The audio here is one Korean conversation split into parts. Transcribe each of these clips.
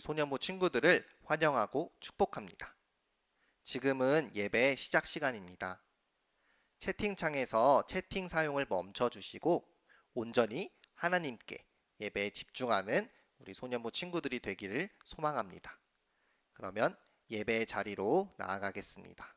우리 소년부 친구들을 환영하고 축복합니다. 지금은 예배 시작 시간입니다. 채팅창에서 채팅 사용을 멈춰 주시고 온전히 하나님께 예배에 집중하는 우리 소년부 친구들이 되기를 소망합니다. 그러면 예배 자리로 나아가겠습니다.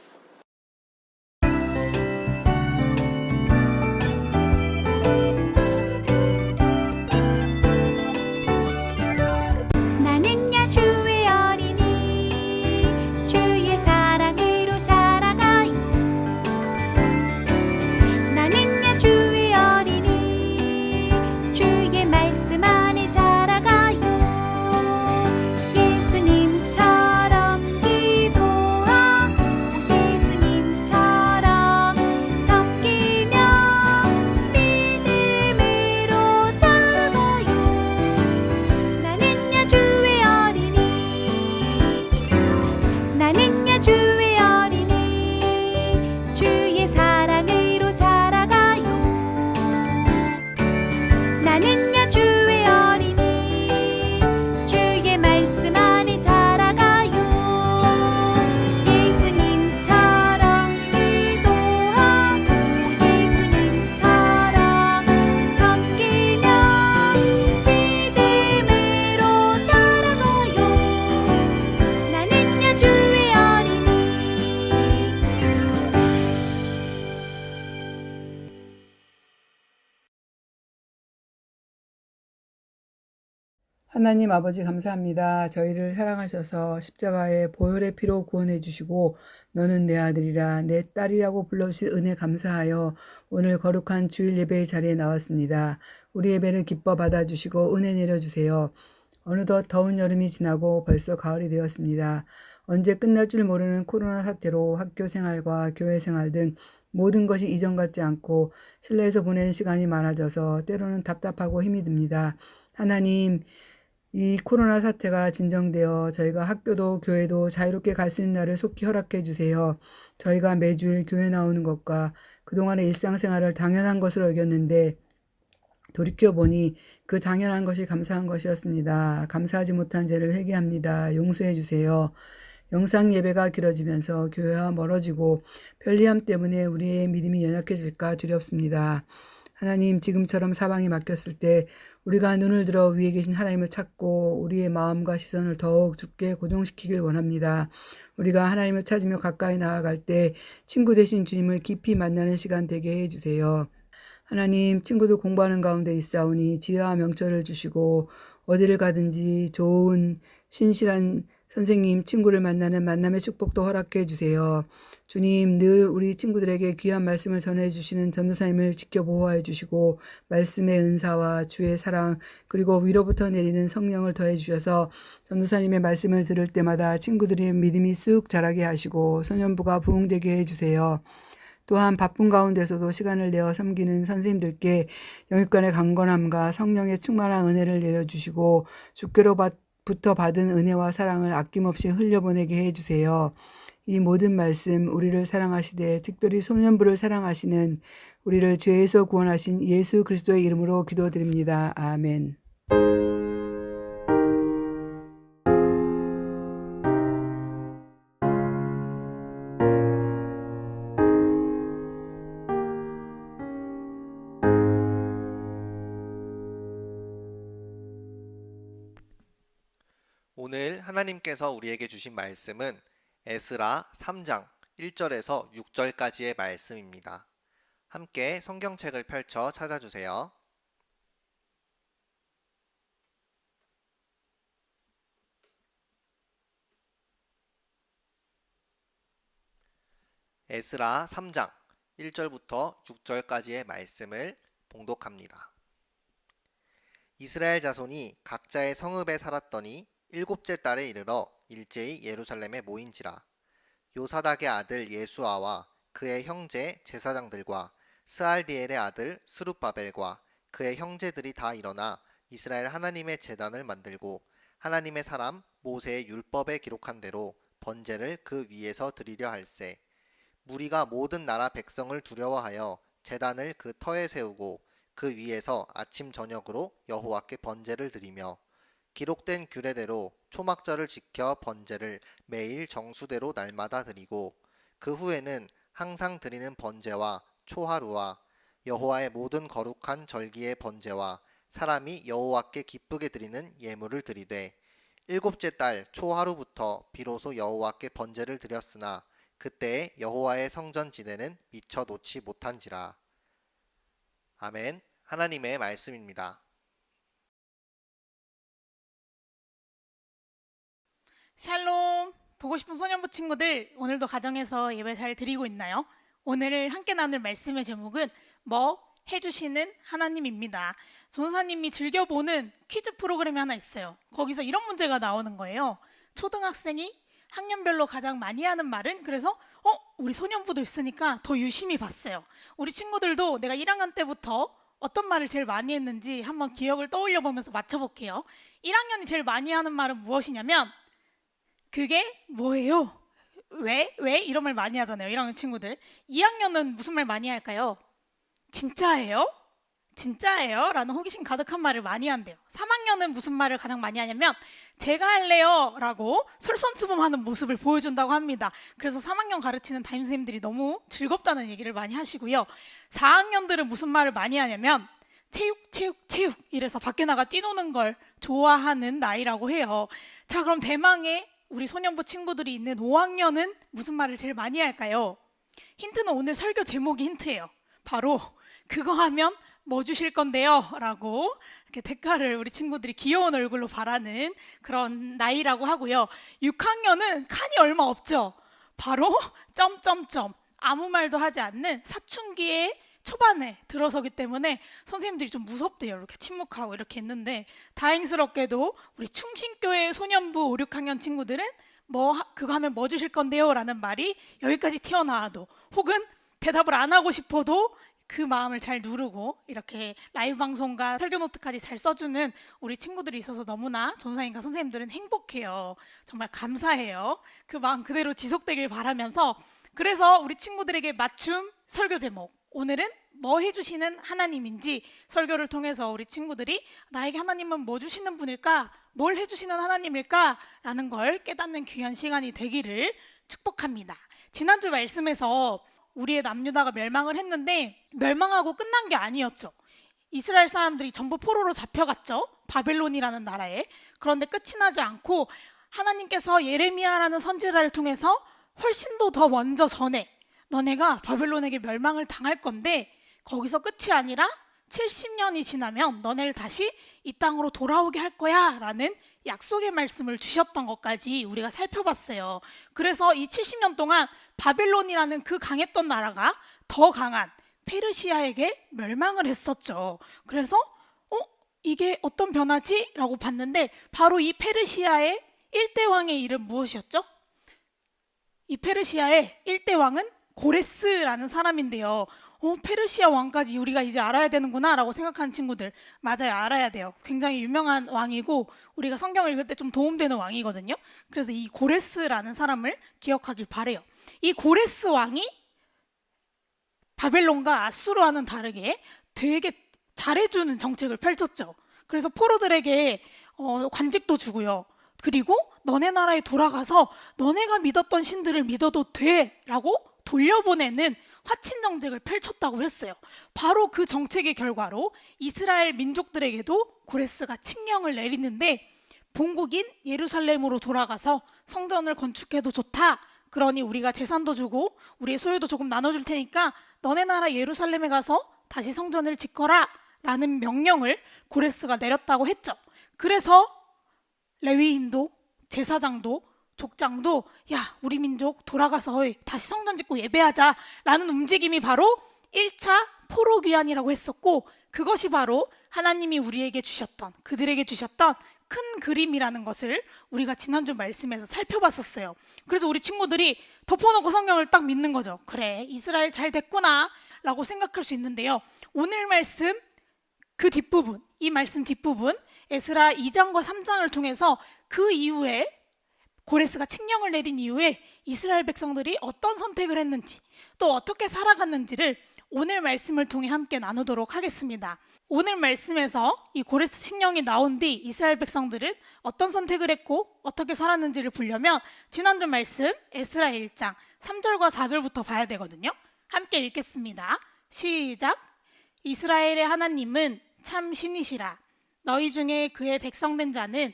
하나님 아버지 감사합니다. 저희를 사랑하셔서 십자가의 보혈의 피로 구원해 주시고 너는 내 아들이라 내 딸이라고 불러주신 은혜 감사하여 오늘 거룩한 주일 예배의 자리에 나왔습니다. 우리 예배를 기뻐 받아주시고 은혜 내려주세요. 어느덧 더운 여름이 지나고 벌써 가을이 되었습니다. 언제 끝날 줄 모르는 코로나 사태로 학교 생활과 교회 생활 등 모든 것이 이전 같지 않고 실내에서 보내는 시간이 많아져서 때로는 답답하고 힘이 듭니다. 하나님, 이 코로나 사태가 진정되어 저희가 학교도 교회도 자유롭게 갈 수 있는 날을 속히 허락해 주세요. 저희가 매주일 교회 나오는 것과 그동안의 일상생활을 당연한 것으로 여겼는데 돌이켜보니 그 당연한 것이 감사한 것이었습니다. 감사하지 못한 죄를 회개합니다. 용서해 주세요. 영상 예배가 길어지면서 교회와 멀어지고 편리함 때문에 우리의 믿음이 연약해질까 두렵습니다. 하나님 지금처럼 사방이 막혔을 때 우리가 눈을 들어 위에 계신 하나님을 찾고 우리의 마음과 시선을 더욱 죽게 고정시키길 원합니다. 우리가 하나님을 찾으며 가까이 나아갈 때 친구 되신 주님을 깊이 만나는 시간 되게 해주세요. 하나님 친구들 공부하는 가운데 있사오니 지혜와 명철을 주시고 어디를 가든지 좋은 신실한 선생님 친구를 만나는 만남의 축복도 허락해 주세요. 주님 늘 우리 친구들에게 귀한 말씀을 전해 주시는 전도사님을 지켜 보호해 주시고 말씀의 은사와 주의 사랑 그리고 위로부터 내리는 성령을 더해 주셔서 전도사님의 말씀을 들을 때마다 친구들의 믿음이 쑥 자라게 하시고 소년부가 부흥되게 해 주세요. 또한 바쁜 가운데서도 시간을 내어 섬기는 선생님들께 영육간의 강건함과 성령의 충만한 은혜를 내려주시고 주께로 부터 받은 은혜와 사랑을 아낌없이 흘려보내게 해주세요. 이 모든 말씀 우리를 사랑하시되 특별히 소년부를 사랑하시는 우리를 죄에서 구원하신 예수 그리스도의 이름으로 기도드립니다. 아멘. 하나님께서 우리에게 주신 말씀은 에스라 3장 1절에서 6절까지의 말씀입니다. 함께 성경책을 펼쳐 찾아주세요. 에스라 3장 1절부터 6절까지의 말씀을 봉독합니다. 이스라엘 자손이 각자의 성읍에 살았더니 일곱째 달에 이르러 일제히 예루살렘에 모인지라. 요사닥의 아들 예수아와 그의 형제 제사장들과 스알디엘의 아들 스룹바벨과 그의 형제들이 다 일어나 이스라엘 하나님의 제단을 만들고 하나님의 사람 모세의 율법에 기록한 대로 번제를 그 위에서 드리려 할세. 무리가 모든 나라 백성을 두려워하여 제단을 그 터에 세우고 그 위에서 아침 저녁으로 여호와께 번제를 드리며 기록된 규례대로 초막절을 지켜 번제를 매일 정수대로 날마다 드리고 그 후에는 항상 드리는 번제와 초하루와 여호와의 모든 거룩한 절기의 번제와 사람이 여호와께 기쁘게 드리는 예물을 드리되 일곱째 달 초하루부터 비로소 여호와께 번제를 드렸으나 그때에 여호와의 성전 지대는 미처 놓지 못한지라 아멘 하나님의 말씀입니다. 샬롬! 보고 싶은 소년부 친구들, 오늘도 가정에서 예배 잘 드리고 있나요? 오늘 함께 나눌 말씀의 제목은 뭐 해주시는 하나님입니다. 전사님이 즐겨보는 퀴즈 프로그램이 하나 있어요. 거기서 이런 문제가 나오는 거예요. 초등학생이 학년별로 가장 많이 하는 말은 그래서 어 우리 소년부도 있으니까 더 유심히 봤어요. 우리 친구들도 내가 1학년 때부터 어떤 말을 제일 많이 했는지 한번 기억을 떠올려 보면서 맞춰볼게요. 1학년이 제일 많이 하는 말은 무엇이냐면 그게 뭐예요? 왜? 왜? 이런 말 많이 하잖아요. 1학년 친구들. 2학년은 무슨 말 많이 할까요? 진짜예요? 진짜예요? 라는 호기심 가득한 말을 많이 한대요. 3학년은 무슨 말을 가장 많이 하냐면 제가 할래요 라고 솔선수범하는 모습을 보여준다고 합니다. 그래서 3학년 가르치는 담임선생님들이 너무 즐겁다는 얘기를 많이 하시고요. 4학년들은 무슨 말을 많이 하냐면 체육, 체육, 체육 이래서 밖에 나가 뛰노는 걸 좋아하는 나이라고 해요. 자, 그럼 대망의 우리 소년부 친구들이 있는 5학년은 무슨 말을 제일 많이 할까요? 힌트는 오늘 설교 제목이 힌트예요. 바로 그거 하면 뭐 주실 건데요? 라고 이렇게 대가를 우리 친구들이 귀여운 얼굴로 바라는 그런 나이라고 하고요. 6학년은 칸이 얼마 없죠. 바로 점점점 아무 말도 하지 않는 사춘기의 초반에 들어서기 때문에 선생님들이 좀 무섭대요. 이렇게 침묵하고 이렇게 했는데 다행스럽게도 우리 충신교회 소년부 5, 6학년 친구들은 뭐 하- 그거 하면 뭐 주실 건데요? 라는 말이 여기까지 튀어나와도 혹은 대답을 안 하고 싶어도 그 마음을 잘 누르고 이렇게 라이브 방송과 설교 노트까지 잘 써주는 우리 친구들이 있어서 너무나 전사님과 선생님들은 행복해요. 정말 감사해요. 그 마음 그대로 지속되길 바라면서 그래서 우리 친구들에게 맞춤 설교 제목 오늘은 뭐 해주시는 하나님인지 설교를 통해서 우리 친구들이 나에게 하나님은 뭐 주시는 분일까? 뭘 해주시는 하나님일까? 라는 걸 깨닫는 귀한 시간이 되기를 축복합니다. 지난주 말씀에서 우리의 남유다가 멸망을 했는데 멸망하고 끝난 게 아니었죠. 이스라엘 사람들이 전부 포로로 잡혀갔죠. 바벨론이라는 나라에. 그런데 끝이 나지 않고 하나님께서 예레미야라는 선지자를 통해서 훨씬도 더 먼저 전에 너네가 바벨론에게 멸망을 당할 건데 거기서 끝이 아니라 70년이 지나면 너네를 다시 이 땅으로 돌아오게 할 거야 라는 약속의 말씀을 주셨던 것까지 우리가 살펴봤어요. 그래서 이 70년 동안 바벨론이라는 그 강했던 나라가 더 강한 페르시아에게 멸망을 했었죠. 그래서 어 이게 어떤 변화지? 라고 봤는데 바로 이 페르시아의 일대 왕의 이름 무엇이었죠? 이 페르시아의 일대 왕은 고레스라는 사람인데요. 어, 페르시아 왕까지 우리가 이제 알아야 되는구나라고 생각하는 친구들 맞아요 알아야 돼요. 굉장히 유명한 왕이고 우리가 성경 읽을 때 좀 도움되는 왕이거든요. 그래서 이 고레스라는 사람을 기억하길 바래요. 이 고레스 왕이 바벨론과 아수르와는 다르게 되게 잘해주는 정책을 펼쳤죠. 그래서 포로들에게 어, 관직도 주고요. 그리고 너네 나라에 돌아가서 너네가 믿었던 신들을 믿어도 돼라고 돌려보내는 화친 정책을 펼쳤다고 했어요. 바로 그 정책의 결과로 이스라엘 민족들에게도 고레스가 칙령을 내리는데 본국인 예루살렘으로 돌아가서 성전을 건축해도 좋다. 그러니 우리가 재산도 주고 우리의 소유도 조금 나눠줄 테니까 너네 나라 예루살렘에 가서 다시 성전을 짓거라 라는 명령을 고레스가 내렸다고 했죠. 그래서 레위인도 제사장도 족장도 야 우리 민족 돌아가서 다시 성전 짓고 예배하자라는 움직임이 바로 1차 포로 귀환이라고 했었고 그것이 바로 하나님이 우리에게 주셨던 그들에게 주셨던 큰 그림이라는 것을 우리가 지난주 말씀에서 살펴봤었어요. 그래서 우리 친구들이 덮어놓고 성경을 딱 믿는 거죠. 그래 이스라엘 잘 됐구나라고 생각할 수 있는데요. 오늘 말씀 그 뒷부분, 이 말씀 뒷부분, 에스라 2장과 3장을 통해서 그 이후에 고레스가 칙령을 내린 이후에 이스라엘 백성들이 어떤 선택을 했는지 또 어떻게 살아갔는지를 오늘 말씀을 통해 함께 나누도록 하겠습니다. 오늘 말씀에서 이 고레스 칙령이 나온 뒤 이스라엘 백성들은 어떤 선택을 했고 어떻게 살았는지를 보려면 지난주 말씀 에스라 1장 3절과 4절부터 봐야 되거든요. 함께 읽겠습니다. 시작. 이스라엘의 하나님은 참 신이시라. 너희 중에 그의 백성된 자는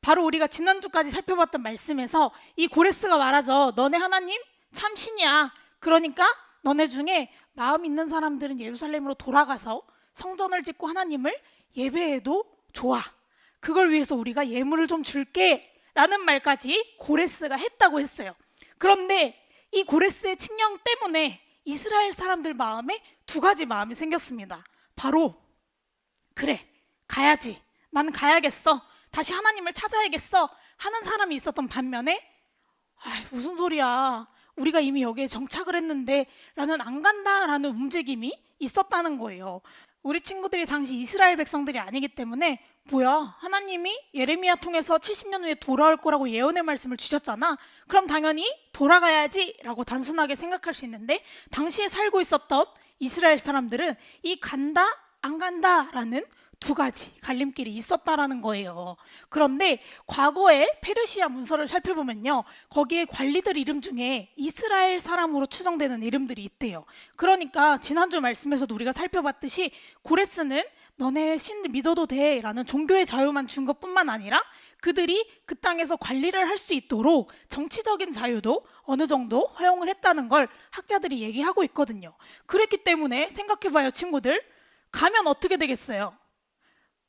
바로 우리가 지난주까지 살펴봤던 말씀에서 이 고레스가 말하죠. 너네 하나님 참 신이야. 그러니까 너네 중에 마음 있는 사람들은 예루살렘으로 돌아가서 성전을 짓고 하나님을 예배해도 좋아. 그걸 위해서 우리가 예물을 좀 줄게. 라는 말까지 고레스가 했다고 했어요. 그런데 이 고레스의 칙령 때문에 이스라엘 사람들 마음에 두 가지 마음이 생겼습니다. 바로 그래 가야지 나는 가야겠어 다시 하나님을 찾아야겠어 하는 사람이 있었던 반면에 아 무슨 소리야? 우리가 이미 여기에 정착을 했는데 라는 안 간다라는 움직임이 있었다는 거예요. 우리 친구들이 당시 이스라엘 백성들이 아니기 때문에 뭐야 하나님이 예레미야 통해서 70년 후에 돌아올 거라고 예언의 말씀을 주셨잖아. 그럼 당연히 돌아가야지 라고 단순하게 생각할 수 있는데 당시에 살고 있었던 이스라엘 사람들은 이 간다 안 간다라는 두 가지 갈림길이 있었다라는 거예요. 그런데 과거의 페르시아 문서를 살펴보면요. 거기에 관리들 이름 중에 이스라엘 사람으로 추정되는 이름들이 있대요. 그러니까 지난주 말씀에서도 우리가 살펴봤듯이 고레스는 너네 신 믿어도 돼 라는 종교의 자유만 준 것뿐만 아니라 그들이 그 땅에서 관리를 할 수 있도록 정치적인 자유도 어느 정도 허용을 했다는 걸 학자들이 얘기하고 있거든요. 그랬기 때문에 생각해봐요, 친구들. 가면 어떻게 되겠어요?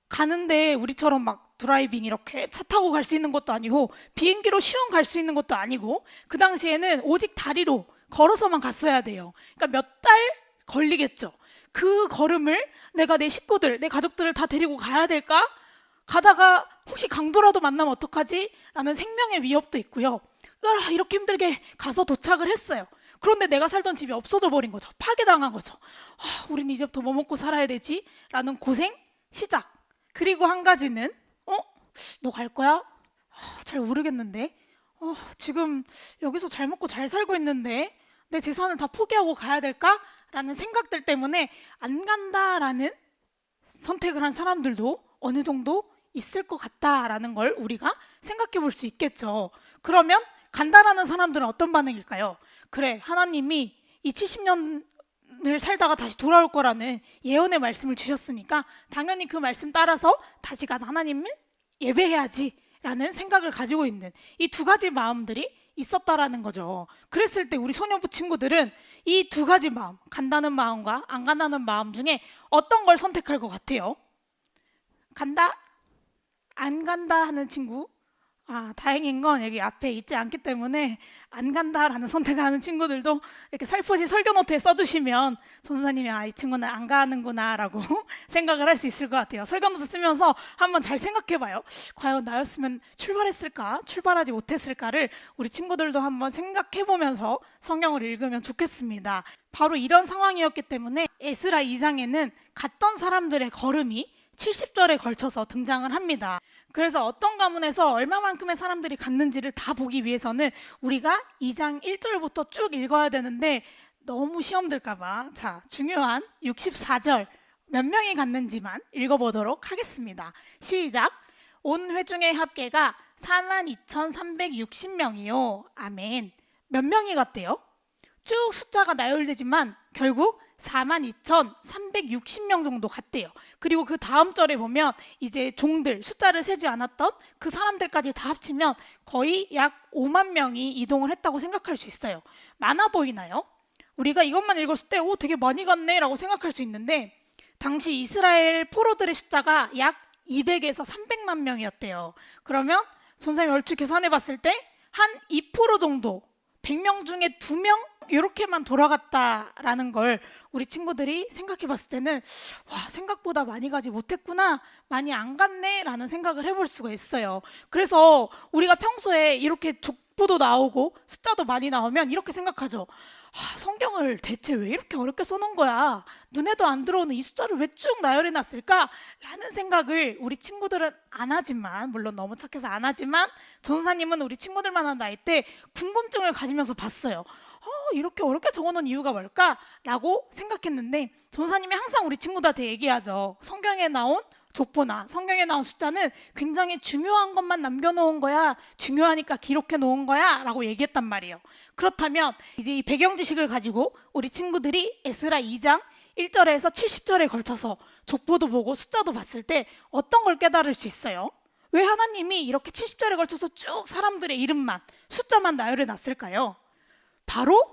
가는데 우리처럼 막 드라이빙 이렇게 차 타고 갈 수 있는 것도 아니고 비행기로 쉬운 갈 수 있는 것도 아니고 그 당시에는 오직 다리로 걸어서만 갔어야 돼요. 그러니까 몇 달 걸리겠죠. 그 걸음을 내가 내 식구들, 내 가족들을 다 데리고 가야 될까? 가다가 혹시 강도라도 만나면 어떡하지? 라는 생명의 위협도 있고요. 아, 이렇게 힘들게 가서 도착을 했어요. 그런데 내가 살던 집이 없어져 버린 거죠. 파괴당한 거죠. 아, 우린 이제부터 뭐 먹고 살아야 되지? 라는 고생 시작. 그리고 한 가지는 어? 너 갈 거야? 아, 잘 모르겠는데. 어, 지금 여기서 잘 먹고 잘 살고 있는데 내 재산을 다 포기하고 가야 될까? 라는 생각들 때문에 안 간다라는 선택을 한 사람들도 어느 정도 있을 것 같다라는 걸 우리가 생각해 볼 수 있겠죠. 그러면 간다라는 사람들은 어떤 반응일까요? 그래, 하나님이 이 70년 을 살다가 다시 돌아올 거라는 예언의 말씀을 주셨으니까 당연히 그 말씀 따라서 다시 가서 하나님을 예배해야지 라는 생각을 가지고 있는 이 두 가지 마음들이 있었다라는 거죠. 그랬을 때 우리 소년부 친구들은 이 두 가지 마음, 간다는 마음과 안 간다는 마음 중에 어떤 걸 선택할 것 같아요? 간다, 안 간다 하는 친구? 아, 다행인 건 여기 앞에 있지 않기 때문에 안 간다라는 선택을 하는 친구들도 이렇게 살포시 설교 노트에 써주시면 전도사님이 아, 이 친구는 안 가는구나라고 생각을 할 수 있을 것 같아요. 설교 노트 쓰면서 한번 잘 생각해봐요. 과연 나였으면 출발했을까? 출발하지 못했을까를 우리 친구들도 한번 생각해보면서 성경을 읽으면 좋겠습니다. 바로 이런 상황이었기 때문에 에스라 2장에는 갔던 사람들의 걸음이 70절에 걸쳐서 등장을 합니다. 그래서 어떤 가문에서 얼마만큼의 사람들이 갔는지를 다 보기 위해서는 우리가 2장 1절부터 쭉 읽어야 되는데 너무 시험 들까봐 자 중요한 64절 몇 명이 갔는지만 읽어보도록 하겠습니다. 시작. 온 회중의 합계가 42,360명이요. 아멘. 몇 명이 갔대요? 쭉 숫자가 나열되지만 결국 42,360명 정도 갔대요. 그리고 그 다음 절에 보면 이제 종들 숫자를 세지 않았던 그 사람들까지 다 합치면 거의 약 5만 명이 이동을 했다고 생각할 수 있어요. 많아 보이나요? 우리가 이것만 읽었을 때 오 되게 많이 갔네라고 생각할 수 있는데 당시 이스라엘 포로들의 숫자가 약 200에서 300만 명이었대요. 그러면 선생님 얼추 계산해 봤을 때 한 2% 정도 100명 중에 2명 이렇게만 돌아갔다라는 걸 우리 친구들이 생각해 봤을 때는 와 생각보다 많이 가지 못했구나 많이 안 갔네라는 생각을 해볼 수가 있어요. 그래서 우리가 평소에 이렇게 족보도 나오고 숫자도 많이 나오면 이렇게 생각하죠. 아, 성경을 대체 왜 이렇게 어렵게 써놓은 거야? 눈에도 안 들어오는 이 숫자를 왜 쭉 나열해 놨을까? 라는 생각을 우리 친구들은 안 하지만, 물론 너무 착해서 안 하지만, 전사님은 우리 친구들만 한 나이 때 궁금증을 가지면서 봤어요. 어, 이렇게 어렵게 적어놓은 이유가 뭘까? 라고 생각했는데, 전사님이 항상 우리 친구들한테 얘기하죠. 성경에 나온 족보나 성경에 나온 숫자는 굉장히 중요한 것만 남겨놓은 거야. 중요하니까 기록해 놓은 거야. 라고 얘기했단 말이에요. 그렇다면 이제 이 배경 지식을 가지고 우리 친구들이 에스라 2장 1절에서 70절에 걸쳐서 족보도 보고 숫자도 봤을 때 어떤 걸 깨달을 수 있어요? 왜 하나님이 이렇게 70절에 걸쳐서 쭉 사람들의 이름만 숫자만 나열해 놨을까요? 바로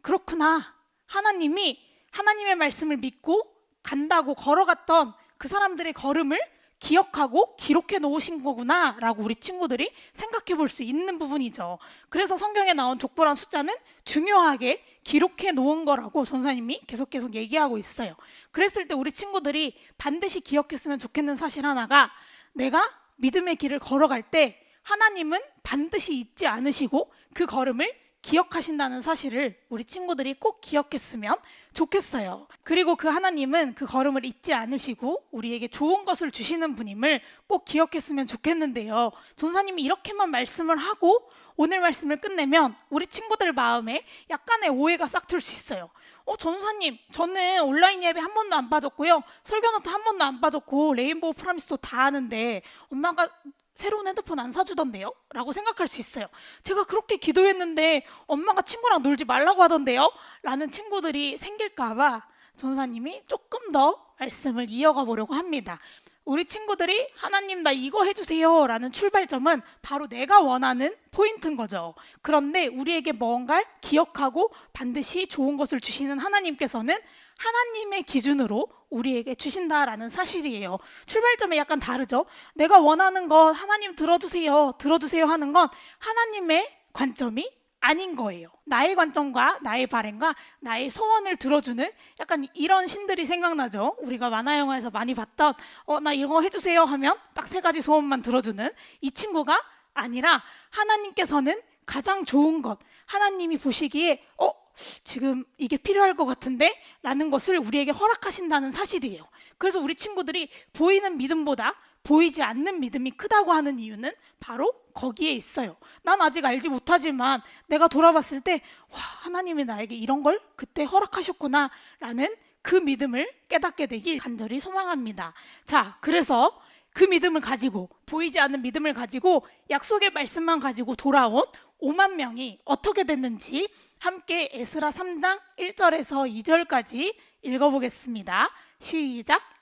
그렇구나. 하나님이 하나님의 말씀을 믿고 간다고 걸어갔던 그 사람들의 걸음을 기억하고 기록해 놓으신 거구나 라고 우리 친구들이 생각해 볼 수 있는 부분이죠. 그래서 성경에 나온 족보란 숫자는 중요하게 기록해 놓은 거라고 전사님이 계속 계속 얘기하고 있어요. 그랬을 때 우리 친구들이 반드시 기억했으면 좋겠는 사실 하나가 내가 믿음의 길을 걸어갈 때 하나님은 반드시 잊지 않으시고 그 걸음을 기억하신다는 사실을 우리 친구들이 꼭 기억했으면 좋겠어요. 그리고 그 하나님은 그 걸음을 잊지 않으시고 우리에게 좋은 것을 주시는 분임을 꼭 기억했으면 좋겠는데요. 전사님이 이렇게만 말씀을 하고 오늘 말씀을 끝내면 우리 친구들 마음에 약간의 오해가 싹틀 수 있어요. 어, 전사님, 저는 온라인 예배 한 번도 안 빠졌고요. 설교노트 한 번도 안 빠졌고 레인보우 프라미스도 다 하는데 엄마가 새로운 핸드폰 안 사주던데요? 라고 생각할 수 있어요. 제가 그렇게 기도했는데 엄마가 친구랑 놀지 말라고 하던데요? 라는 친구들이 생길까봐 전사님이 조금 더 말씀을 이어가 보려고 합니다. 우리 친구들이 하나님 나 이거 해주세요 라는 출발점은 바로 내가 원하는 포인트인 거죠. 그런데 우리에게 뭔가를 기억하고 반드시 좋은 것을 주시는 하나님께서는 하나님의 기준으로 우리에게 주신다라는 사실이에요. 출발점이 약간 다르죠. 내가 원하는 것 하나님 들어주세요, 들어주세요 하는 건 하나님의 관점이 아닌 거예요. 나의 관점과 나의 바램과 나의 소원을 들어주는 약간 이런 신들이 생각나죠. 우리가 만화 영화에서 많이 봤던 어 나 이거 해주세요 하면 딱 세 가지 소원만 들어주는 이 친구가 아니라 하나님께서는 가장 좋은 것 하나님이 보시기에 어 지금 이게 필요할 것 같은데? 라는 것을 우리에게 허락하신다는 사실이에요. 그래서 우리 친구들이 보이는 믿음보다 보이지 않는 믿음이 크다고 하는 이유는 바로 거기에 있어요. 난 아직 알지 못하지만 내가 돌아봤을 때, 와, 하나님이 나에게 이런 걸 그때 허락하셨구나. 라는 그 믿음을 깨닫게 되길 간절히 소망합니다. 자, 그래서 그 믿음을 가지고 보이지 않는 믿음을 가지고 약속의 말씀만 가지고 돌아온 5만 명이 어떻게 됐는지 함께 에스라 3장 1절에서 2절까지 읽어보겠습니다. 시작.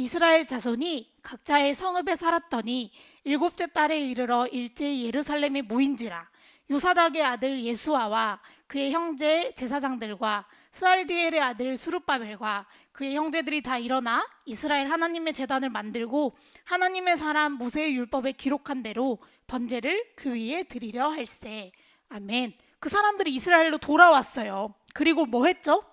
이스라엘 자손이 각자의 성읍에 살았더니 일곱째 달에 이르러 일제히 예루살렘에 모인지라 요사닥의 아들 예수아와 그의 형제 제사장들과 스알디엘의 아들 수룹바벨과 그의 형제들이 다 일어나 이스라엘 하나님의 제단을 만들고 하나님의 사람 모세의 율법에 기록한 대로 번제를 그 위에 드리려 할세. 아멘. 그 사람들이 이스라엘로 돌아왔어요. 그리고 뭐 했죠?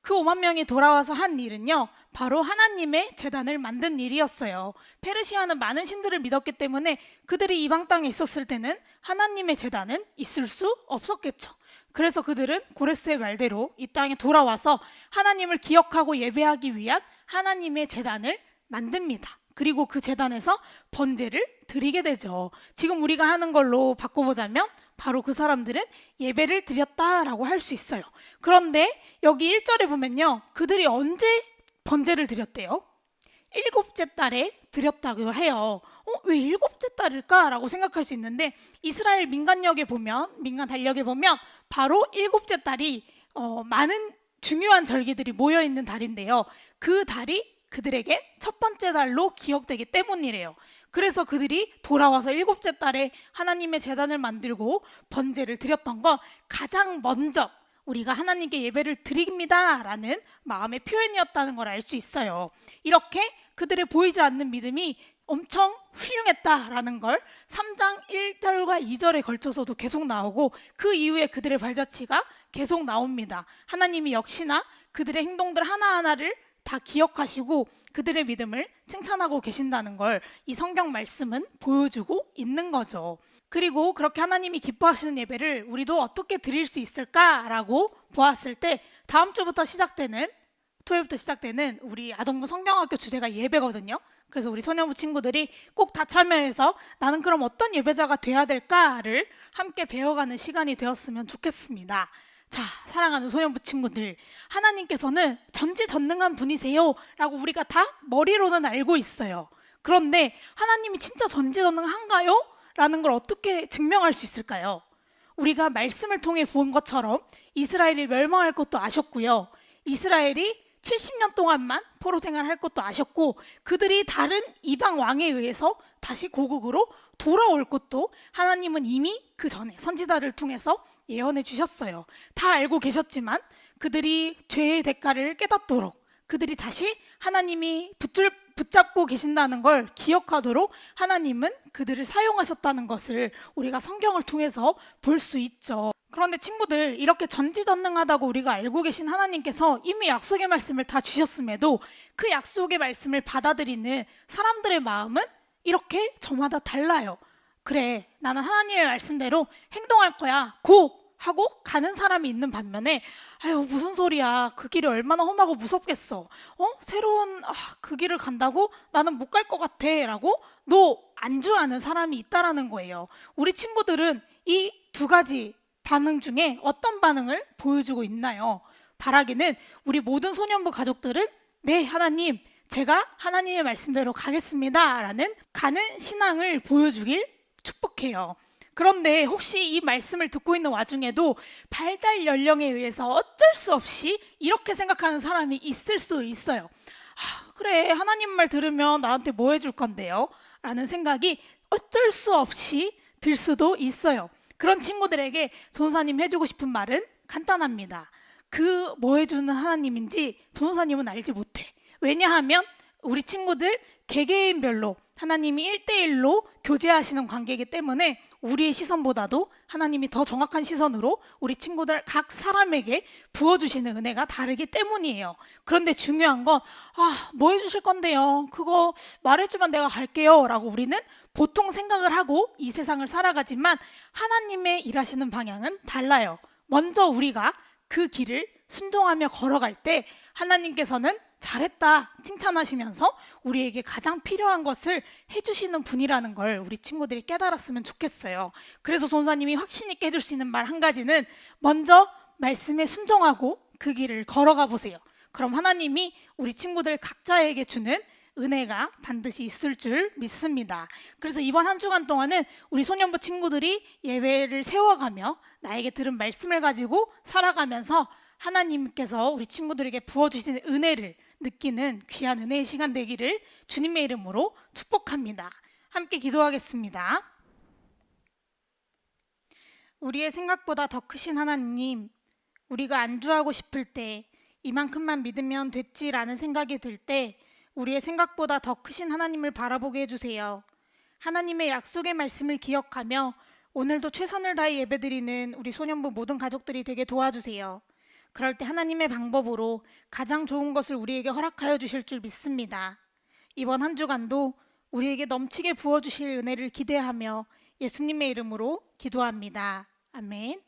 그 5만 명이 돌아와서 한 일은요, 바로 하나님의 재단을 만든 일이었어요. 페르시아는 많은 신들을 믿었기 때문에 그들이 이방 땅에 있었을 때는 하나님의 재단은 있을 수 없었겠죠. 그래서 그들은 고레스의 말대로 이 땅에 돌아와서 하나님을 기억하고 예배하기 위한 하나님의 재단을 만듭니다. 그리고 그 재단에서 번제를 드리게 되죠. 지금 우리가 하는 걸로 바꿔보자면 바로 그 사람들은 예배를 드렸다라고 할 수 있어요. 그런데 여기 1절에 보면요. 그들이 언제 번제를 드렸대요? 일곱째 달에 드렸다고 해요. 어, 왜 일곱째 달일까라고 생각할 수 있는데 이스라엘 민간역에 보면 민간 달력에 보면 바로 일곱째 달이 어, 많은 중요한 절기들이 모여 있는 달인데요. 그 달이 그들에게 첫 번째 달로 기억되기 때문이래요. 그래서 그들이 돌아와서 일곱째 달에 하나님의 재단을 만들고 번제를 드렸던 건 가장 먼저 우리가 하나님께 예배를 드립니다라는 마음의 표현이었다는 걸 알 수 있어요. 이렇게 그들의 보이지 않는 믿음이 엄청 훌륭했다라는 걸 3장 1절과 2절에 걸쳐서도 계속 나오고 그 이후에 그들의 발자취가 계속 나옵니다. 하나님이 역시나 그들의 행동들 하나하나를 다 기억하시고 그들의 믿음을 칭찬하고 계신다는 걸 이 성경 말씀은 보여주고 있는 거죠. 그리고 그렇게 하나님이 기뻐하시는 예배를 우리도 어떻게 드릴 수 있을까라고 보았을 때 다음 주부터 시작되는 토요일부터 시작되는 우리 아동부 성경학교 주제가 예배거든요. 그래서 우리 소년부 친구들이 꼭 다 참여해서 나는 그럼 어떤 예배자가 돼야 될까를 함께 배워가는 시간이 되었으면 좋겠습니다. 자, 사랑하는 소년부 친구들, 하나님께서는 전지전능한 분이세요. 라고 우리가 다 머리로는 알고 있어요. 그런데 하나님이 진짜 전지전능한가요? 라는 걸 어떻게 증명할 수 있을까요? 우리가 말씀을 통해 본 것처럼 이스라엘이 멸망할 것도 아셨고요. 이스라엘이 70년 동안만 포로 생활할 것도 아셨고 그들이 다른 이방 왕에 의해서 다시 고국으로 돌아올 것도 하나님은 이미 그 전에 선지자를 통해서 예언해 주셨어요. 다 알고 계셨지만 그들이 죄의 대가를 깨닫도록 그들이 다시 하나님이 붙들, 붙잡고 계신다는 걸 기억하도록 하나님은 그들을 사용하셨다는 것을 우리가 성경을 통해서 볼 수 있죠. 그런데 친구들, 이렇게 전지전능하다고 우리가 알고 계신 하나님께서 이미 약속의 말씀을 다 주셨음에도 그 약속의 말씀을 받아들이는 사람들의 마음은 이렇게 저마다 달라요. 그래, 나는 하나님의 말씀대로 행동할 거야. 고! 하고 가는 사람이 있는 반면에 아유 무슨 소리야. 그 길이 얼마나 험하고 무섭겠어. 어? 새로운 아, 그 길을 간다고? 나는 못 갈 것 같아라고 노 안주하는 사람이 있다라는 거예요. 우리 친구들은 이 두 가지 반응 중에 어떤 반응을 보여주고 있나요? 바라기는 우리 모든 소년부 가족들은 네 하나님 제가 하나님의 말씀대로 가겠습니다라는 가는 신앙을 보여주길 축복해요. 그런데 혹시 이 말씀을 듣고 있는 와중에도 발달 연령에 의해서 어쩔 수 없이 이렇게 생각하는 사람이 있을 수 있어요. 아, 그래, 하나님 말 들으면 나한테 뭐 해줄 건데요? 라는 생각이 어쩔 수 없이 들 수도 있어요. 그런 친구들에게 전사님 해주고 싶은 말은 간단합니다. 그 뭐 해주는 하나님인지 전사님은 알지 못해. 왜냐하면 우리 친구들 개개인별로 하나님이 1대1로 교제하시는 관계이기 때문에 우리의 시선보다도 하나님이 더 정확한 시선으로 우리 친구들 각 사람에게 부어주시는 은혜가 다르기 때문이에요. 그런데 중요한 건, 아, 뭐 해주실 건데요? 그거 말해주면 내가 갈게요. 라고 우리는 보통 생각을 하고 이 세상을 살아가지만 하나님의 일하시는 방향은 달라요. 먼저 우리가 그 길을 순종하며 걸어갈 때 하나님께서는 잘했다 칭찬하시면서 우리에게 가장 필요한 것을 해주시는 분이라는 걸 우리 친구들이 깨달았으면 좋겠어요. 그래서 손사님이 확신 있게 해줄 수 있는 말 한 가지는 먼저 말씀에 순종하고 그 길을 걸어가 보세요. 그럼 하나님이 우리 친구들 각자에게 주는 은혜가 반드시 있을 줄 믿습니다. 그래서 이번 한 주간 동안은 우리 소년부 친구들이 예배를 세워가며 나에게 들은 말씀을 가지고 살아가면서 하나님께서 우리 친구들에게 부어주시는 은혜를 느끼는 귀한 은혜의 시간 되기를 주님의 이름으로 축복합니다. 함께 기도하겠습니다. 우리의 생각보다 더 크신 하나님, 우리가 안주하고 싶을 때 이만큼만 믿으면 됐지라는 생각이 들 때 우리의 생각보다 더 크신 하나님을 바라보게 해주세요. 하나님의 약속의 말씀을 기억하며 오늘도 최선을 다해 예배드리는 우리 소년부 모든 가족들이 되게 도와주세요. 그럴 때 하나님의 방법으로 가장 좋은 것을 우리에게 허락하여 주실 줄 믿습니다. 이번 한 주간도 우리에게 넘치게 부어 주실 은혜를 기대하며 예수님의 이름으로 기도합니다. 아멘.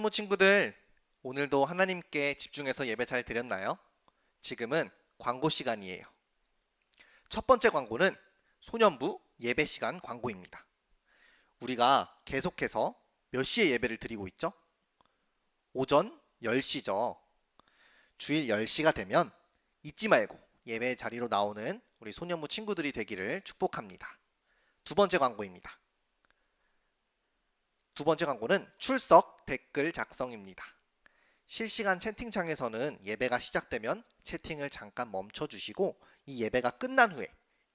소녀무 친구들, 오늘도 하나님께 집중해서 예배 잘 드렸나요? 지금은 광고 시간이에요. 첫 번째 광고는 소년부 예배 시간 광고입니다. 우리가 계속해서 몇 시에 예배를 드리고 있죠? 오전 10시죠. 주일 10시가 되면 잊지 말고 예배 자리로 나오는 우리 소년부 친구들이 되기를 축복합니다. 두 번째 광고입니다. 두 번째 광고는 출석 댓글 작성입니다. 실시간 채팅창에서는 예배가 시작되면 채팅을 잠깐 멈춰 주시고 이 예배가 끝난 후에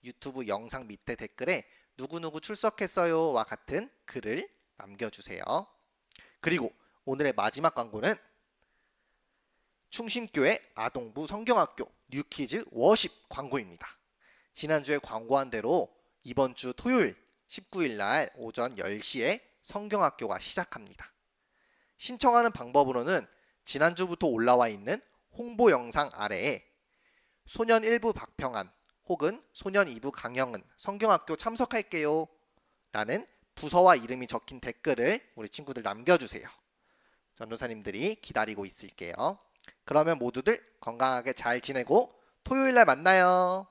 유튜브 영상 밑에 댓글에 누구누구 출석했어요와 같은 글을 남겨주세요. 그리고 오늘의 마지막 광고는 충신교회 아동부 성경학교 뉴키즈 워십 광고입니다. 지난주에 광고한 대로 이번 주 토요일 19일 날 오전 10시에 성경학교가 시작합니다. 신청하는 방법으로는 지난주부터 올라와 있는 홍보 영상 아래에 소년 1부 박평안 혹은 소년 2부 강영은 성경학교 참석할게요 라는 부서와 이름이 적힌 댓글을 우리 친구들 남겨주세요. 전도사님들이 기다리고 있을게요. 그러면 모두들 건강하게 잘 지내고 토요일 날 만나요.